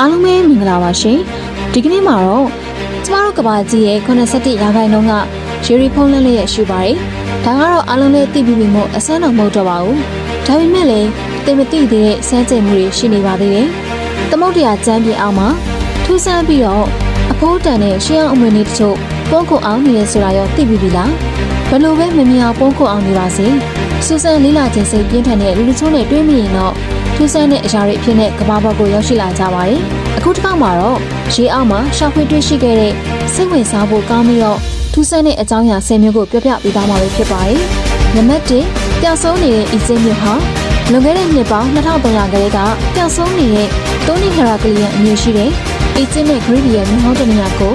အားလုံးပဲမင်္ဂလာပါရှင်ဒီကနေ့မှာတော့ကျမတို့ကဘာကြီးရဲ့87ရာခိုင်နှုန်းကရေရီဖုံးလန်းလေးရဲ့ရှိပါတယ်ဒါကတော့အားလုံးလည်းသိပြီးပြီမို့အဆန်းတော့မဟုတ်တော့ပါဘူးဒါပေမဲ့လည်းသိမသိသေးတဲ့စမ်းကြိမ်မှုတွေရှိနေပါသေးတယ်သမုတ်တရားကျမ်းပြေအောင်မှာထူးဆန်းပြီးတော့အဖိုးတန်တဲ့ရှေးအောင်အမွေလေးတချို့ပုံခုအောင်နေရဆိုတာရောသိပြီးပြီလားဘယ်လိုပဲမမြင်အောင်ပုံခုအောင်နေပါစေစူဆန်လေးလာခြင်းစိတ်ပြင်းထန်တဲ့လူလူချိုးနဲ့တွေးမိရင်တော့ ထူးဆန်းတဲ့အရာတွေအဖြစ်နဲ့ကဘာဘောက်ကိုရောက်ရှိလာကြပါတယ်အခုတစ်ခါမှာတော့ရေအောက်မှာရှောက်ဖွေတွေ့ရှိခဲ့တဲ့စိတ်ဝင်စားဖို့ကောင်းပြီးတော့ထူးဆန်းတဲ့အကြောင်းအရာ10မျိုးကိုပြောပြပေးသွားမှာဖြစ်ပါတယ်နံပါတ်1ပျောက်ဆုံးနေတဲ့ဤစင်းမျိုးဟာလွန်ခဲ့တဲ့နှစ်ပေါင်း2300ခန်းကပျောက်ဆုံးနေတဲ့တိုနီဟရာကလီယန်အမည်ရှိတဲ့အီဂျစ်နဲ့ဂရိဒီရဲ့မြို့ဟောင်းတနေရာကို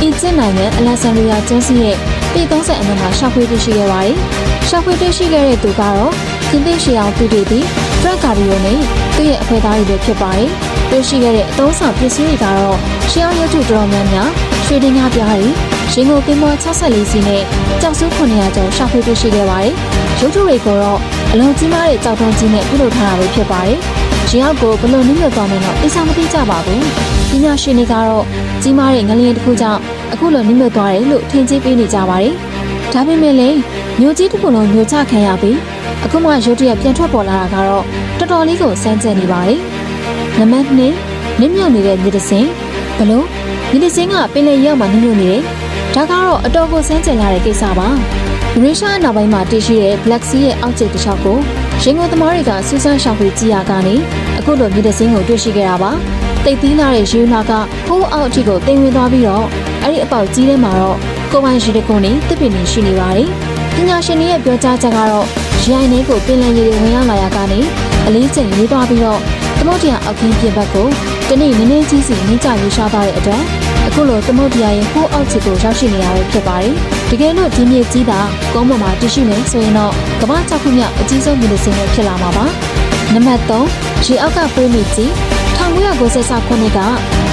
အီဂျစ်နိုင်ငံအလက်ဆန်ဒရီယာကျွန်းစီရဲ့ပြည်30အနက်မှာရှောက်ဖွေတွေ့ရှိခဲ့ပါတယ်။ရှောက်ဖွေတွေ့ရှိခဲ့တဲ့သူကတော့ ခင်သစ်ရှေအောင်သူတည်ပြီးဖရက်ကာဒီယိုနဲ့သူ့ရဲ့အဖွဲ့သားတွေပဲဖြစ်ပါတယ်။တွေ့ရှိခဲ့တဲ့အသုံးဆောင်ပစ္စည်းတွေကတော့ရှေးအောင်ရုပ်ထုတော်တော်များများရွှေဒင်္ဂါပြားတွေရင်ကုန်ပင်ပေါ်64စီနဲ့ကြောက်စု900ကျော်ရှောက်ဖွေတွေ့ရှိခဲ့ပါတယ်။ရုပ်ထုတွေကိုတော့အလုံးကြီးမားတဲ့ကြောက်တုံးကြီးနဲ့ပြုလုပ်ထားတာပဲဖြစ်ပါတယ်။ရင်အောက်ကိုဘလို့နည်းမြသွားမယ်တော့အစားမသိကြပါဘူး။ပညာရှင်တွေကတော့ကြီးမားတဲ့ငလျင်တစ်ခုကြောင့်အခုလိုနည်းမြသွားတယ်လို့ထင်ကြီးပေးနေကြပါတယ်။ဒါပေမဲ့လည်း မျိုးကြီးတစ်ခုလုံးမျိုးချခံရပြီးအခုမှရုတ်တရက်ပြန်ထွက်ပေါ်လာတာကတော့တော်တော်လေးကိုစမ်းကြက်နေပါတယ်။နံပါတ်2နင်းမြုပ်နေတဲ့မြေတစင်ဘလို့မြေတစင်ကပင်လယ်ရောက်မှနင်းမြုပ်နေတယ်။ဒါကတော့အတော်ကိုစမ်းကြက်လာတဲ့ကိစ္စပါ။ရေရှားနောက်ပိုင်းမှာတည်ရှိတဲ့ Black Sea ရဲ့အောက်ခြေတစ်လျှောက်ကိုရင်ကုန်သမားတွေကစူးစမ်းရှာဖွေကြည့်ရကနေအခုလိုမြေတစင်းကိုတွေ့ရှိခဲ့တာပါ။တိတ်သီးလာတဲ့ရေနာကဟိုးအောက်အထိကိုတင်ဝင်သွားပြီးတော့အဲ့ဒီအပေါက်ကြီးထဲမှာတော့ကိုပိုင်ရှိတဲ့ကုန်းနေတစ်ပင်နေရှိနေပါတယ်။ ပညာရှင်တွေရဲ့ပြောကြားချက်ကတော့ရိုင်းနေကိုပင်လယ်ရေတွေဝင်ရောက်လာရကနေအလေးချိန်ရေးသွားပြီးတော့သမုတ်တရားအောက်ခင်းပြင်ဘက်ကိုတနေ့နည်းနည်းချင်းစီနှင်းကြရွှေရှားသွားတဲ့အတွက်အခုလိုသမုတ်တရားရဲ့ဟိုးအောက်ခြေကိုရောက်ရှိနေရပဲဖြစ်ပါတယ်။တကယ်လို့ဒီမြေကြီးတာကုန်းပေါ်မှာတည်ရှိနေဆိုရင်တော့ကမ္ဘာကြောက်ခုမြောက်အကြီးဆုံးမြေစင်းပဲဖြစ်လာမှာပါ။နံပါတ်3ရေအောက်ကပိုးမြေကြီး 1996ခုနှစ်က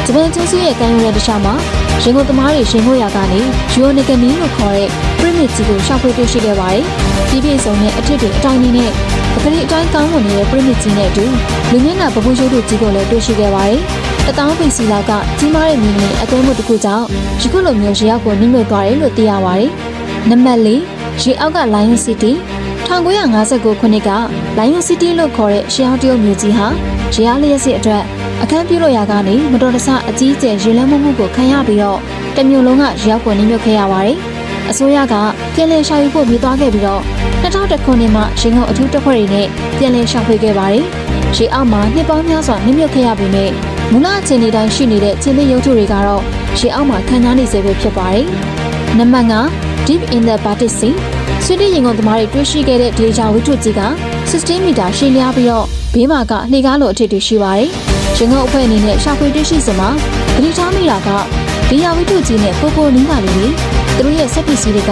ဂျပန်ကျွန်းစုရဲ့ကမ်းရိုးတန်းတစ်လျှောက်မှာရင်ကုန်သမားတွေရှင်ဖို့ရာကနေယူအိုနီကနီလို့ခေါ်တဲ့ပရမစ်ကြီးကိုရှောက်ဖွေတွေ့ရှိခဲ့ပါတယ်။ဒီပြည့်စုံတဲ့အထစ်တွေအတိုင်းနေနဲ့ပကတိအတိုင်းကောင်းမွန်နေတဲ့ပရမစ်ကြီးနဲ့အတူလူမျက်နှာပပူးရုပ်တို့ကြီးကိုလည်းတွေ့ရှိခဲ့ပါတယ်။တတောင်းပင်စီလောက်ကကြီးမားတဲ့မြင်းလေးအသွဲမှုတစ်ခုကြောင့်ယခုလိုမျိုးရေအောက်ကိုနှိမ့်လွတ်သွားတယ်လို့သိရပါတယ်။နံပါတ်၄ရေအောက်က Lion City 1959ခုနှစ်က Lion City လို့ခေါ်တဲ့ရှေးဟောင်းတရုတ်မြို့ကြီးဟာရေအားလျက်စစ်အတွက်အခန်းပြုလို့ရကနေမတော်တဆအကြီးအကျယ်ရေလမ်းမှုမှုကိုခံရပြီးတော့တမျိုးလုံးကရေအောက်ကိုနှိမ့်မြုပ်ခဲ့ရပါတယ်။အစိုးရကပြည်လည်ရှာယူဖို့မြေသွားခဲ့ပြီးတော့2000ခုနှစ်မှာရင်ကုန်အထူးတပ်ဖွဲ့တွေနဲ့ပြည်လည်ရှာဖွေခဲ့ပါတယ်။ရေအောက်မှာနှစ်ပေါင်းများစွာနှိမ့်မြုပ်ခဲ့ရပြီးမြဲမူလအခြေအနေတိုင်းရှိနေတဲ့ခြေသေးရုပ်ထုတွေကတော့ရေအောက်မှာခံရနေစေပဲဖြစ်ပါတယ်။နံပါတ်5 Deep in the Baltic Sea ဆွေးနွေးရင်ကုန်သမားတွေတွေ့ရှိခဲ့တဲ့ဒေဂျာဝိတုကြီးက16မီတာရှည်လျားပြီးတော့ဘေးမှာကလှေကားလိုအထစ်တွေရှိပါတယ်။ရင်ကုန်အဖွဲ့အနေနဲ့ရှာဖွေတွေ့ရှိစမှာဂရီထားမိတာကဒီယာဝိတုကြီးနဲ့ပိုပိုနီးပါလေလေသူတို့ရဲ့စက်ပစ္စည်းတွေက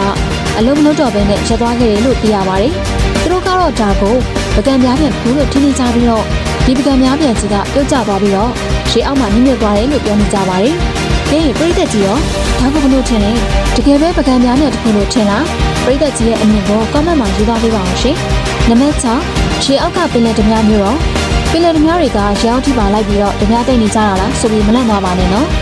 အလုံးမလုံးတော့ဘဲနဲ့ရပ်သွားခဲ့တယ်လို့သိရပါတယ်။သူတို့ကတော့ဒါကိုပကံများပြန်ဘူးလို့ထင်နေကြပြီးတော့ဒီပကံများပြန်ကြီးကပြုတ်ကျသွားပြီးတော့ရေအောက်မှာနင်းမြုပ်သွားတယ်လို့ပြောနေကြပါတယ်။ ကဲပြိသက်ကြီးရောဒါကဘလို့ထင်လဲတကယ်ပဲပကံများနဲ့တခုလို့ထင်လားပြိသက်ကြီးရဲ့အမြင်ကို comment မှာရေးသားပေးပါအောင်ရှင်။နံပါတ်6ရေအောက်ကပင်လယ်ဓမြမျိုးတော့ပင်လယ်ဓမြတွေကရေအောက်ထိပါလိုက်ပြီးတော့ဓမြတိတ်နေကြတာလားဆိုပြီးမလန့်သွားပါနဲ့နော်။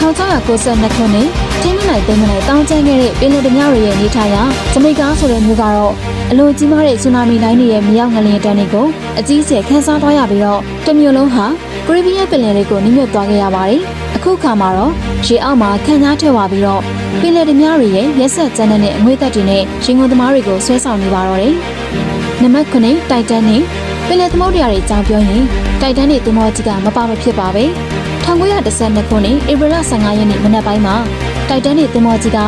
1992ခုနှစ်ချင်းမနိုင်သိမ်းမနိုင်တောင်းကျမ်းခဲ့တဲ့ပင်လယ်ဓမြတွေရဲ့နေထိုင်ရာဂျမိကာဆိုတဲ့မြို့ကတော့အလွန်ကြီးမားတဲ့ဆူနာမီလိုင်းတွေရဲ့မြောက်ငလျင်တန်းတွေကိုအကြီးအကျယ်ခန်းစားသွားရပြီးတော့တမျိုးလုံးဟာ ကရိဘီယန်ပင်လယ်တွေကိုနှိမ့်မြုပ်သွားခဲ့ရပါတယ်။အခုခါမှာတော့ရေအောက်မှာခန်းသားထည့်သွားပြီးတော့ပင်လယ်ဓမြတွေရဲ့ရက်ဆက်ကျန်းတဲ့အငွေ့သက်တွေနဲ့ရင်ကုန်သမားတွေကိုဆွဲဆောင်နေပါတော့တယ်။နံပါတ်9တိုက်တန်းနဲ့ပင်လယ်သမုဒ္ဒရာတွေအကြောင်းပြောရင်တိုက်တန်းတွေသမောကြီးကမပါမဖြစ်ပါပဲ။1912ခုနှစ်ဧပြီလ15ရက်နေ့မနက်ပိုင်းမှာတိုက်တန်းတွေသမောကြီးက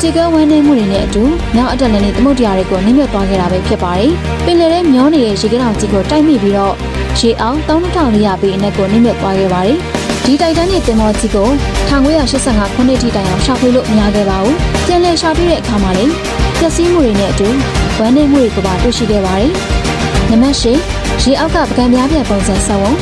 ခြေကဝန်းနေမှုတွေနဲ့အတူမြောက်အတ္တလန်နဲ့သမုဒ္ဒရာတွေကိုနှိမ့်မြုပ်သွားခဲ့တာပဲဖြစ်ပါတယ်။ပင်လယ်ထဲမျောနေတဲ့ရေကတောင်ကြီးကိုတိုက်မိပြီးတော့ရေအောင်3400ပေအနက်ကိုနှိမ့်မြုပ်သွားခဲ့ပါတယ်။ဒီတိုက်တန်းတွေတင်မောကြီးကို1985ခုနှစ်ထိတိုင်အောင်ရှာဖွေလို့မရခဲ့ပါဘူး။ပြန်လည်ရှာတွေ့တဲ့အခါမှာလည်းပျက်စီးမှုတွေနဲ့အတူဝမ်းနည်းမှုတွေကိုပါတွေ့ရှိခဲ့ပါတယ်။နံပါတ်၈ရေအောက်ကပကံများပြန်ပုံစံဆက်ဝန်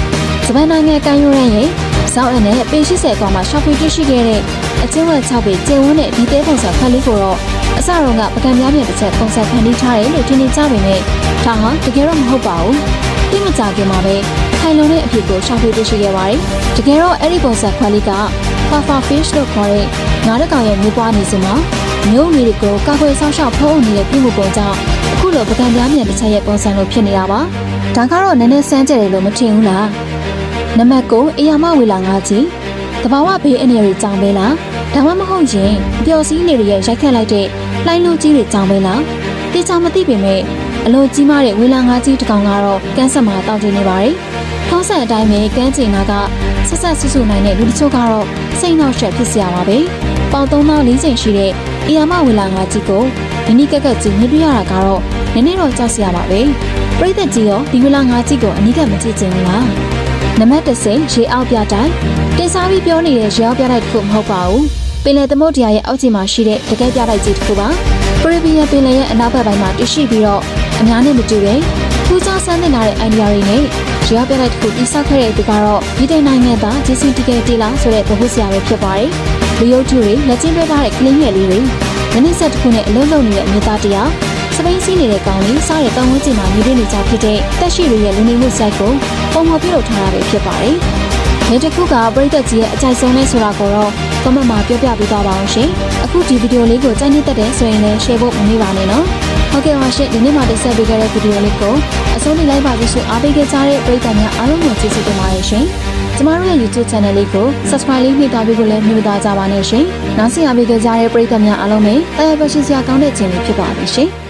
ဂျပန်နိုင်ငံကန်ယူရန်ရဲ့ စောင်းအနဲ့ပေ80ကွာမှာရှာဖွေတွေ့ရှိခဲ့တဲ့အချင်းဝက်6ပေကျင်းဝန်းတဲ့ဒီသေးပုံစံခက်လေးကိုတော့အစတုန်းကပကံများပြန်တစ်ချက်ပုံစံဖန်တီးထားတယ်လို့ထင်နေကြပေမဲ့ဒါဟာတကယ်တော့မဟုတ်ပါဘူး။တိမကြခင်မှာပဲခိုင်လုံတဲ့အဖြစ်ကိုရှာဖွေတွေ့ရှိခဲ့ပါတယ်။တကယ်တော့အဲ့ဒီပုံစံခွက်လေးက Puffer Fish လို့ခေါ်တဲ့ငါးတစ်ကောင်ရဲ့မျိုးပွားနေစဉ်မှာမျိုးငွေတွေကိုကောက်ွယ်ဆောက်ရှောက်ဖုံးနေတဲ့ပြုမှုပုံကြောင့်အခုလိုပကံပြားမြန်တစ်ချက်ရဲ့ပုံစံလိုဖြစ်နေတာပါ။ဒါကတော့နည်းနည်းစမ်းကြတယ်လို့မထင်ဘူးလား။ နံပါတ်9အေယာမဝေလာငါကြီးတဘာဝဘေးအနေတွေကြောင့်ပဲလားဒါမှမဟုတ်ရင်ပျော်စည်းနေတွေရဲ့ရိုက်ခတ်လိုက်တဲ့လှိုင်းလုံးကြီးတွေကြောင့်ပဲလားတေချာမသိပေမဲ့အလွန်ကြီးမားတဲ့ဝေလာငါကြီးတစ်ကောင်ကတော့ကန်းဆက်မှာတောက်တင်နေပါတယ်။ထုံးစံအတိုင်းပဲကန်းချင်နာကဆက်ဆက်ဆူဆူနိုင်တဲ့လူတချို့ကတော့စိတ်နှောက်ယှက်ဖြစ်စရာပါပဲ။ပေါင်သုံးသော၄ချိန်ရှိတဲ့အေယာမဝေလာငါကြီးကိုဒီနေ့ကက်ကက်ကြီးမြင်တွေ့ရတာကတော့နည်းနည်းတော့ကြောက်စရာပါပဲ။ပြိသက်ကြီးရောဒီဝေလာငါကြီးကိုအနိကမကြည့်ချင်ဘူးလား။ နံပါတ်30ရေအောက်ပြတိုင်းတင်စားပြီးပြောနေတဲ့ရေအောက်ပြတိုင်းတစ်ခုမဟုတ်ပါဘူးပင်လယ်သမုဒ္ဒရာရဲ့အောက်ခြေမှာရှိတဲ့တကယ်ပြတိုက်ကြီးတစ်ခုပါပရိဗီယန်ပင်လယ်ရဲ့အနောက်ဘက်ပိုင်းမှာတည်ရှိပြီးတော့အများနဲ့မတူတဲ့ထူးခြားဆန်းသစ်လာတဲ့အိုင်ဒီယာတွေနဲ့ရေအောက်ပြတိုက်တစ်ခုတိစောက်ခဲ့တဲ့သူကတော့ဒီတိုင်နိုင်ငံသားဂျေစီတီကယ်တီလာဆိုတဲ့ဗဟုဆရာပဲဖြစ်ပါတယ်လူရုပ်ထုတွေလက်ချင်းတွဲထားတဲ့ကလင်းငယ်လေးတွေမနစ်ဆက်တစ်ခုနဲ့အလုံးလုံးနေတဲ့အမျိုးသားတရား စပိန်စီးနေတဲ့ကောင်လေးစားတဲ့တောင်ဝန်းကျင်မှာနေနေကြဖြစ်တဲ့တက်ရှိတွေရဲ့လူနေမှုစိုက်ကိုပုံမှန်ပြုလုပ်ထားတာပဲဖြစ်ပါတယ်။ဒီတစ်ခုကပရိသတ်ကြီးရဲ့အကြိုက်ဆုံးလဲဆိုတာကိုတော့ comment မှာပြောပြပေးသွားပါအောင်ရှင်။အခုဒီဗီဒီယိုလေးကိုကြိုက်နေတဲ့တဲ့ဆိုရင်လည်း share ဖို့မမေ့ပါနဲ့နော်။ဟုတ်ကဲ့ပါရှင်ဒီနေ့မှတင်ဆက်ပေးခဲ့တဲ့ဗီဒီယိုလေးကိုအဆုံးထိလိုက်ပါကြည့်ရှုအားပေးခဲ့ကြတဲ့ပရိသတ်များအားလုံးကိုကျေးဇူးတင်ပါတယ်ရှင်။ကျမတို့ရဲ့ YouTube channel လေးကို subscribe လေးနှိပ်ထားပေးဖို့လည်းနှိုးသားကြပါနဲ့ရှင်။နောက်ဆက်အားပေးခဲ့ကြတဲ့ပရိသတ်များအားလုံးပဲတာယာပရှင်စရာကောင်းတဲ့ခြင်းလေးဖြစ်ပါလိမ့်ရှင်။